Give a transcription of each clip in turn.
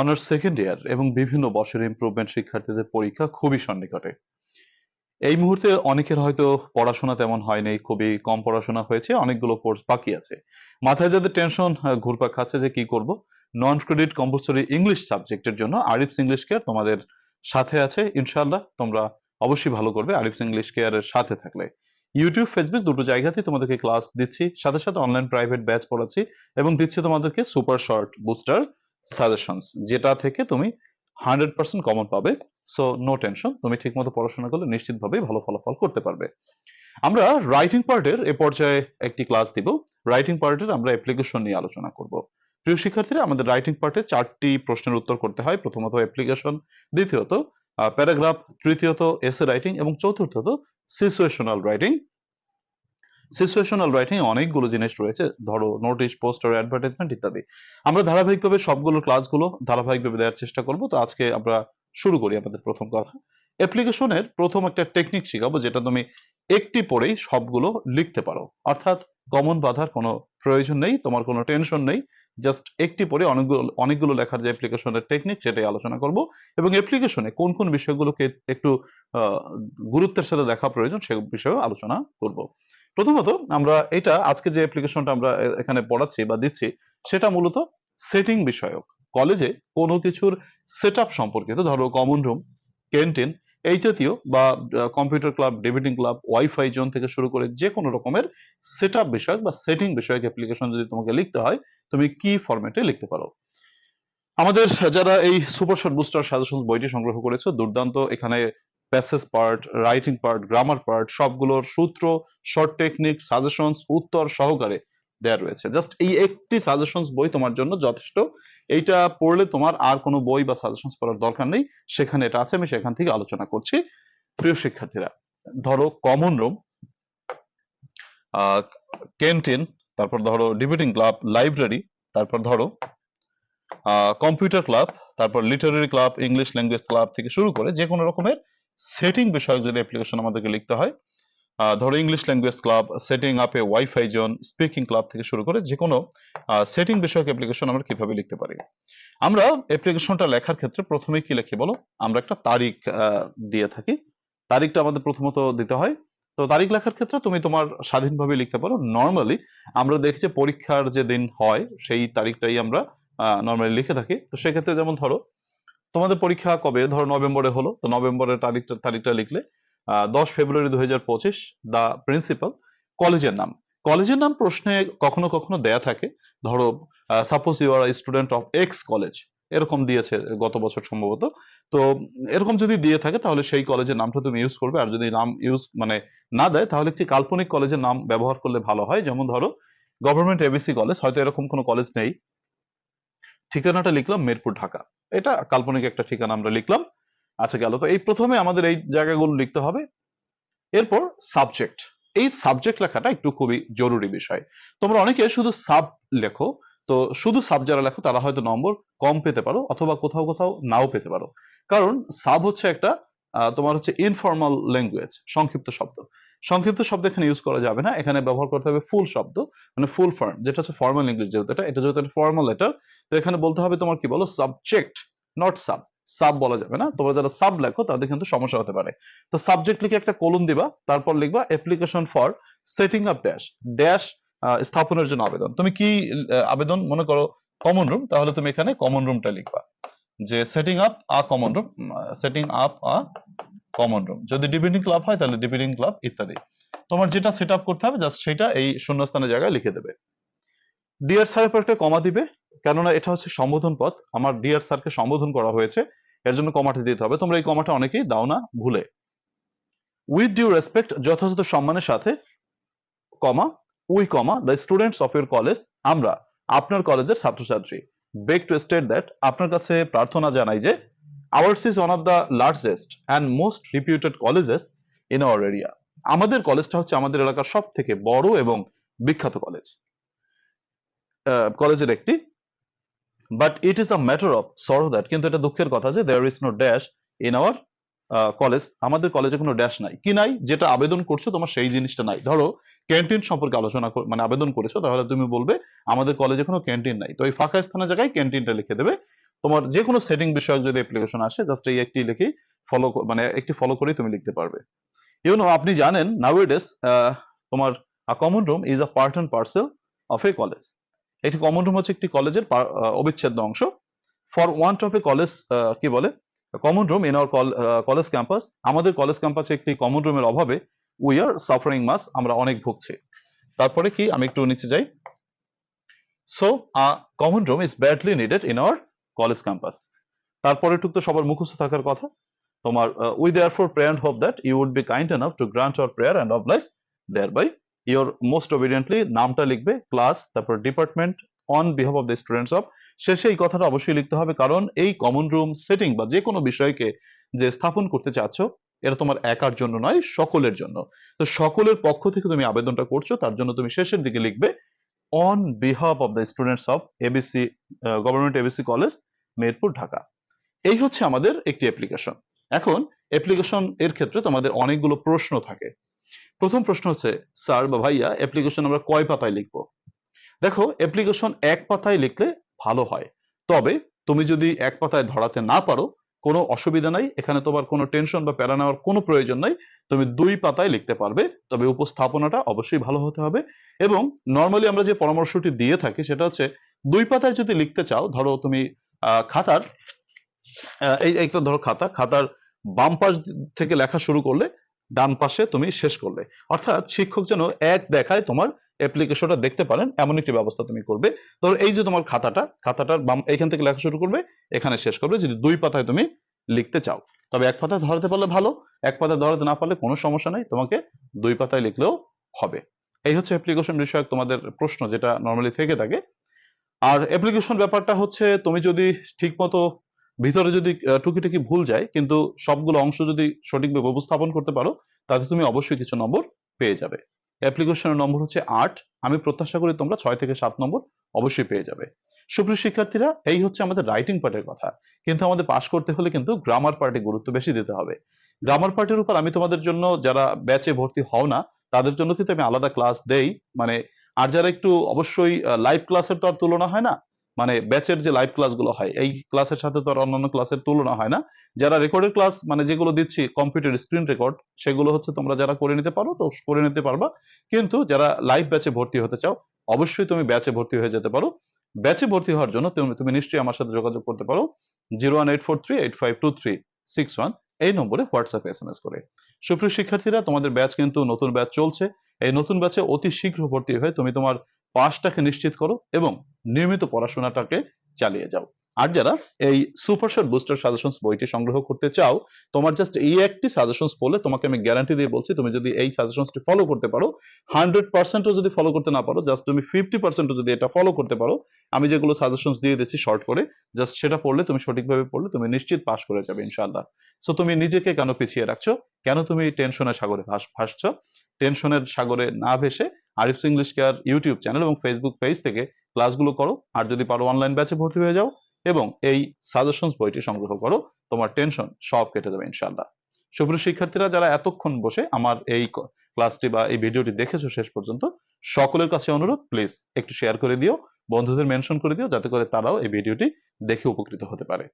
Honours second year এবং বিভিন্ন বছরের ইমপ্রুভমেন্ট শিক্ষার্থীদের পরীক্ষা খুবই সন্নিকটে। এই মুহূর্তে অনেকের হয়তো পড়াশোনা তেমন হয়নি, খুবই কম পড়াশোনা হয়েছে, অনেকগুলো কোর্স বাকি আছে। মাথায় যাদের টেনশন ঘুরপাক খাচ্ছে যে কি করব নন ক্রেডিট কম্পালসরি ইংলিশ সাবজেক্টের জন্য আরিফস ইংলিশ কেয়ার তোমাদের সাথে আছে, ইনশাআল্লাহ তোমরা অবশ্যই ভালো করবে আরিফস ইংলিশ কেয়ারের সাথে থাকলে। ইউটিউব ফেসবুক দুটো জায়গাতেই তোমাদেরকে ক্লাস দিচ্ছি, সাথে সাথে অনলাইন প্রাইভেট ব্যাচ পড়াচ্ছি এবং দিচ্ছি তোমাদেরকে সুপার শর্ট বুস্টার সাজেশনস যেটা থেকে তুমি হান্ড্রেড পার্সেন্ট কমন পাবে। সো নো টেনশন তুমি ঠিকমতো পড়াশোনা করলে নিশ্চিতভাবেই ভালো ফলাফল করতে পারবে। আমরা রাইটিং পার্টের এ পর্যায়ে একটি ক্লাস দিব। রাইটিং পার্টের আমরা অ্যাপ্লিকেশন নিয়ে আলোচনা করব। প্রিয় শিক্ষার্থীরা, আমাদের রাইটিং পার্টে চারটি প্রশ্নের উত্তর করতে হয়। প্রথমত অ্যাপ্লিকেশন দ্বিতীয়ত প্যারাগ্রাফ তৃতীয়ত এসে রাইটিং এবং চতুর্থত সিচুয়েশনাল রাইটিং সিচুয়েশনাল রাইটিং অনেকগুলো জিনিস রয়েছে। ধরো নোটিশ পোস্টার অ্যাডভার্টাইজমেন্ট ইত্যাদি। আমরা ধারাবাহিকভাবে সবগুলো ক্লাসগুলো ধারাবাহিকভাবে দেওয়ার চেষ্টা করব। তো আজকে আমরা শুরু করি আমাদের প্রথম কথা। অ্যাপ্লিকেশনের প্রথম একটা টেকনিক শেখাবো, যেটা তুমি একটি পড়েই সবগুলো লিখতে পারো। অর্থাৎ কমন বাধার কোনো প্রয়োজন নেই, তোমার কোনো টেনশন নেই। জাস্ট একটি পড়ে অনেকগুলো অনেকগুলো লেখার যে অ্যাপ্লিকেশনের টেকনিক সেটাই আলোচনা করব। এবং অ্যাপ্লিকেশনে কোন কোন বিষয়গুলোকে একটু গুরুত্বের সাথে দেখা প্রয়োজন, সে বিষয়েও আলোচনা করব। প্রথমত আমরা এটা আজকে যে অ্যাপ্লিকেশনটা আমরা এখানে পড়াচ্ছি বা দিচ্ছি, সেটা মূলত সেটিং বিষয়ক। কলেজে কোনো কিছুর সেট আপ সম্পর্কিত, ধরো কমন রুম ক্যান্টিন এই জাতীয় বা computer club debating club wifi zone থেকে শুরু করে যে কোনো রকমের সেট আপ বিষয়ক বা সেটিং বিষয়ক অ্যাপ্লিকেশন যদি তোমাকে লিখতে হয়, তুমি কি ফরম্যাটে লিখতে পারো? আমাদের যারা এই সুপার শর্ট বুস্টার সাজেশন বইটি সংগ্রহ করেছে, দুর্দান্ত এখানে passage part writing part grammar part সবগুলোর সূত্র শর্ট টেকনিক সাজেশনস উত্তর সহকারে দেয়া রয়েছে। জাস্ট এই একটি সাজেশনস বই তোমার জন্য যথেষ্ট। এইটা পড়লে তোমার আর কোনো বই বা সাজেশনস পড়ার দরকার নেই। সেখানে এটা আছে, আমি সেখান থেকে আলোচনা করছি। প্রিয় শিক্ষার্থীরা, ধরো কমন রুম ক্যান্টিন তারপর ধরো ডিবেটিং ক্লাব লাইব্রেরি তারপর ধরো কম্পিউটার ক্লাব তারপর literary club English language club থেকে শুরু করে যে কোনো রকমের সেটিং বিষয়ক যদি অ্যাপ্লিকেশন আমাদেরকে লিখতে হয় ধরো English language club setting up a wifi zone speaking club থেকে শুরু করে যে কোনো সেটিং বিষয়ক অ্যাপ্লিকেশন আমরা কীভাবে লিখতে পারি? আমরা অ্যাপ্লিকেশনটা লেখার ক্ষেত্রে প্রথমে কি লিখি বলো? আমরা একটা তারিখ দিয়ে থাকি। তারিখটা আমাদের প্রথমত দিতে হয়। তো তারিখ লেখার ক্ষেত্রে তুমি তোমার স্বাধীনভাবে লিখতে পারো। নর্মালি আমরা দেখছি পরীক্ষার যে দিন হয়, সেই তারিখটাই আমরা নর্মালি লিখে থাকি। তো সেক্ষেত্রে যেমন ধরো তোমাদের পরীক্ষা কবে? ধরো নভেম্বরে হলো, তো নভেম্বরের তারিখটা তারিখটা লিখলে দশ ফেব্রুয়ারি দুই হাজার পঁচিশ দ্য প্রিন্সিপাল কলেজের নাম। কলেজের নাম প্রশ্নে কখনো কখনো দেয়া থাকে, ধরো suppose you are student of X college এরকম দিয়েছে গত বছর সম্ভবত, তো এরকম যদি দিয়ে থাকে, তাহলে সেই কলেজের নামটা তুমি ইউজ করবে, আর যদি নাম ইউজ মানে না দেয়, তাহলে একটি কাল্পনিক কলেজের নাম ব্যবহার করলে ভালো হয়, যেমন ধরো গভর্নমেন্ট এবিসি কলেজ হয়তো এরকম কোনো কলেজ নেই ঠিকানাটা লিখলাম মিরপুর, ঢাকা। এটা কাল্পনিক একটা ঠিকানা আমরা লিখলাম আচ্ছা গেল তো এই প্রথমে আমাদের এই জায়গাগুলো লিখতে হবে। এরপর সাবজেক্ট এই সাবজেক্ট লেখাটা একটু খুবই জরুরি বিষয়। তোমরা অনেকে শুধু সাব লেখো, তো শুধু সাব যারা লেখো, তারা হয়তো নম্বর কম পেতে পারো অথবা কোথাও কোথাও নাও পেতে পারো। কারণ সাব হচ্ছে একটা তোমার হচ্ছে ইনফর্মাল ল্যাঙ্গুয়েজ সংক্ষিপ্ত শব্দ। সংক্ষিপ্ত শব্দ এখানে ইউজ করা যাবে না। এখানে ব্যবহার করতে হবে ফুল শব্দ মানে ফুল ফর্ম যেটা হচ্ছে ফর্মাল ইংলিশ যেহেতু এটা এটা যেহেতু ফর্মাল লেটার তো এখানে বলতে হবে তোমার কি বলো? সাবজেক্ট নট সাব সাব বলা যাবে না। তোমরা যারা সাব লেখো, তাদের কিন্তু সমস্যা হতে পারে। তো সাবজেক্ট লিখে একটা কলম দিবা, তারপর লিখবা application for setting up dash dash স্থাপনের জন্য আবেদন। তুমি কি আবেদন মনে করো কমন রুম তাহলে তুমি এখানে কমন রুমটা লিখবা। যে setting up a common room setting up a common room যদি ডিবেটিং ক্লাব হয়, তাহলে ডিবেটিং ক্লাব ইত্যাদি। তোমার যেটা সেট আপ করতে হবে জাস্ট সেটা এই শূন্যস্থানের জায়গায় লিখে দেবে। ডিয়ার স্যারের পর কমা দিবে, কেননা এটা হচ্ছে সম্বোধন পথ। আমার ডিয়ার স্যারকে সম্বোধন করা হয়েছে, এর জন্য কমাটা দিতে হবে। তোমরা এই কমাটা অনেকেই দাও না, ভুলে। উইথ ডিউ রেসপেক্ট যথাযথ সম্মানের সাথে comma we comma the students of your college আমরা, আপনার কলেজের ছাত্রছাত্রী। বেক টু স্টেট দ্যাট আপনার কাছে প্রার্থনা জানাই যে ours is one of the largest and most reputed colleges in our area আমাদের কলেজটা হচ্ছে আমাদের এলাকার সব থেকে বড় এবং বিখ্যাত কলেজ কলেজের একটি but it is a matter of sorrow that কিন্তু এটা দুঃখের কথা যে there is no dash in our college আমাদের কলেজে কোনো ড্যাশ নাই। কি নাই? যেটা আবেদন করছ, তোমার সেই জিনিসটা নাই। ধরো ক্যান্টিন সম্পর্কে আলোচনা মানে আবেদন করেছ, তাহলে তুমি বলবে, আমাদের কলেজে কোনো ক্যান্টিন নাই। তো এই ফাঁকা স্থানের জায়গায় ক্যান্টিনটা লিখে দেবে। তোমার যে কোনো সেটিং বিষয়ক যদি অ্যাপ্লিকেশন আসে জাস্ট এই একটি লিখেই ফলো মানে একটি ফলো করেই তুমি লিখতে পারবে। ইউনো আপনি জানেন নাউএডেস তোমার common room is a part and parcel of a college একটি কমন রুম হচ্ছে একটি কলেজের অবিচ্ছেদ্য অংশ। For one of a college কি বলে? Common room in our college campus আমাদের কলেজ ক্যাম্পাসে একটি কমন রুমের অভাবে উই আর সাফারিং মাস আমরা অনেক ভুগছি। তারপরে কি, আমি একটু নিচে যাই। So a common room is badly needed in our college campus. তারপরে টুক তো সবার মুখস্থ থাকার কথা। তোমার we therefore pray and hope that you would be kind enough to grant our prayer and oblige thereby your most obediently নামটা লিখবে ক্লাস তারপর department on behalf of the students of শেষে এই কথাটা অবশ্যই লিখতে হবে কারণ এই কমন রুম সেটিং বা যে কোনো বিষয়কে যে স্থাপন করতে চাচ্ছ, এটা তোমার একার জন্য নয়, সকলের জন্য। তো সকলের পক্ষ থেকে তুমি আবেদনটা করছ, তার জন্য তুমি শেষের দিকে লিখবে on behalf of the students of ABC government ABC college Mirpur Dhaka এই হচ্ছে আমাদের একটি অ্যাপ্লিকেশন এখন অ্যাপ্লিকেশন এর ক্ষেত্রে তোমাদের অনেকগুলো প্রশ্ন থাকে। প্রথম প্রশ্ন হচ্ছে, স্যার বা ভাইয়া অ্যাপ্লিকেশন আমরা কয় পাতায় লিখব? দেখো অ্যাপ্লিকেশন এক পাতায় লিখলে ভালো হয়। তবে তুমি যদি এক পাতায় ধরাতে না পারো কোনো অসুবিধা নাই, এখানে তোমার কোনো টেনশন বা প্যারা নেওয়ার কোনো প্রয়োজন নাই, তুমি দুই পাতায় লিখতে পারবে, তবে উপস্থাপনাটা অবশ্যই ভালো হতে হবে এবং নর্মালি আমরা যে পরামর্শটি দিয়ে থাকি সেটা হচ্ছে দুই পাতায় যদি লিখতে চাও, ধরো তুমি খাতার এই একটা ধরো খাতা, খাতার বাম পাশ থেকে লেখা শুরু করলে, ডান পাশে তুমি শেষ করলে। অর্থাৎ শিক্ষক যেন এক দেখায় তোমার অ্যাপ্লিকেশনটা দেখতে পারেন, এমন একটি ব্যবস্থা তুমি করবে। ধরো এই যে তোমার খাতাটা, খাতাটার বাম, এখান থেকে লেখা শুরু করবে, এখানে শেষ করবে, যদি দুই পাতায় তুমি লিখতে চাও। তবে এক পাতায় ধরাতে পারলে ভালো, এক পাতায় ধরাতে না পারলে কোনো সমস্যা নাই, তোমাকে দুই পাতায় লিখলেও হবে। এই হচ্ছে অ্যাপ্লিকেশন বিষয়ক তোমাদের প্রশ্ন, যেটা নর্মালি থেকে থাকে। আর অ্যাপ্লিকেশন ব্যাপারটা হচ্ছে, তুমি যদি ঠিকমতো ভিতরে যদি টুকিটাকি ভুল যায়, কিন্তু সবগুলো অংশ যদি সঠিকভাবে উপস্থাপন করতে পারো, তাতে তুমি অবশ্যই কিছু নম্বর পেয়ে যাবে। অ্যাপ্লিকেশনের নম্বর হচ্ছে আট। আমি প্রত্যাশা করি তোমরা ছয় থেকে সাত নম্বর অবশ্যই পেয়ে যাবে। সুপ্রিয় শিক্ষার্থীরা, এই হচ্ছে আমাদের রাইটিং পার্টের কথা। কিন্তু আমাদের পাশ করতে হলে কিন্তু গ্রামার পার্টে গুরুত্ব বেশি দিতে হবে। গ্রামার পার্টের উপর আমি তোমাদের জন্য যারা ব্যাচে ভর্তি হও না, তাদের জন্য কিন্তু আমি আলাদা ক্লাস দেই। মানে আর যারা একটু অবশ্যই লাইভ ক্লাসের তো আর তুলনা হয় না মানে ব্যাচের যে লাইভ ক্লাসগুলো হয়, এই ক্লাসের সাথে তো আর অন্যান্য ক্লাসের তুলনা হয় না। যারা রেকর্ডের ক্লাস মানে যেগুলো দিচ্ছি কম্পিউটার স্ক্রিন রেকর্ড সেগুলো হচ্ছে তোমরা যারা করে নিতে পারো তো করে নিতে পারবা। কিন্তু যারা লাইভ ব্যাচে ভর্তি হতে চাও, অবশ্যই তুমি ব্যাচে ভর্তি হয়ে যেতে পারো। ব্যাচে ভর্তি হওয়ার জন্য তুমি তুমি নিশ্চয়ই আমার সাথে যোগাযোগ করতে পারো। Zero one eight four three eight five two three six one এই নম্বরে হোয়াটসঅ্যাপে এস এম এস করে। সুপ্রিয় শিক্ষার্থীরা, তোমাদের ব্যাচ কিন্তু নতুন ব্যাচ চলছে। এই নতুন ব্যাচে অতি শীঘ্র ভর্তি হয়ে তুমি তোমার পাসটাকে নিশ্চিত করো এবং নিয়মিত পড়াশোনাটাকে চালিয়ে যাও। আর যারা এই সুপার শট বুস্টার সাজেশনস বইটি সংগ্রহ করতে চাও, তোমার জাস্ট এই একটি সাজেশনস পড়লে তোমাকে আমি গ্যারান্টি দিয়ে বলছি, তুমি যদি এই সাজেশনসটি ফলো করতে পারো হান্ড্রেড পার্সেন্টও যদি ফলো করতে না পারো জাস্ট তুমি ফিফটি পার্সেন্টও যদি এটা ফলো করতে পারো, আমি যেগুলো সাজেশনস দিয়ে দিচ্ছি শর্ট করে জাস্ট সেটা পড়লে, তুমি সঠিকভাবে পড়লে, তুমি নিশ্চিত পাস করে যাবে ইনশাআল্লাহ। সো তুমি নিজেকে কেন পিছিয়ে রাখছো? কেন তুমি টেনশনের সাগরে ভাস, ভাসছো? টেনশনের সাগরে না ভেসে Arif's English care YouTube channel এবং ফেসবুক পেজ থেকে ক্লাসগুলো করো। আর যদি পারো অনলাইন ব্যাচে ভর্তি হয়ে যাও এবং এই সাজেশনস বইটি সংগ্রহ করো, তোমার টেনশন সব কেটে যাবে ইনশাআল্লাহ। সুপ্রিয় শিক্ষার্থীরা, যারা এতক্ষণ বসে আমার এই ক্লাসটি বা এই ভিডিওটি দেখেছ শেষ পর্যন্ত, সকলের কাছে অনুরোধ প্লিজ একটু শেয়ার করে দিও, বন্ধুদের মেনশন করে দিও, যাতে করে তারাও এই ভিডিওটি দেখে উপকৃত হতে পারে।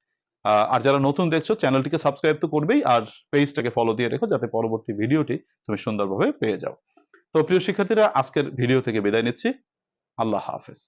আর যারা নতুন দেখছ, চ্যানেলটিকে সাবস্ক্রাইব তো করবেই, আর পেজটাকে ফলো দিয়ে রেখো, যাতে পরবর্তী ভিডিওটি তুমি সুন্দরভাবে পেয়ে যাও। তো প্রিয় শিক্ষার্থীরা আজকের ভিডিও থেকে বিদায় নিচ্ছি। আল্লাহ হাফেজ।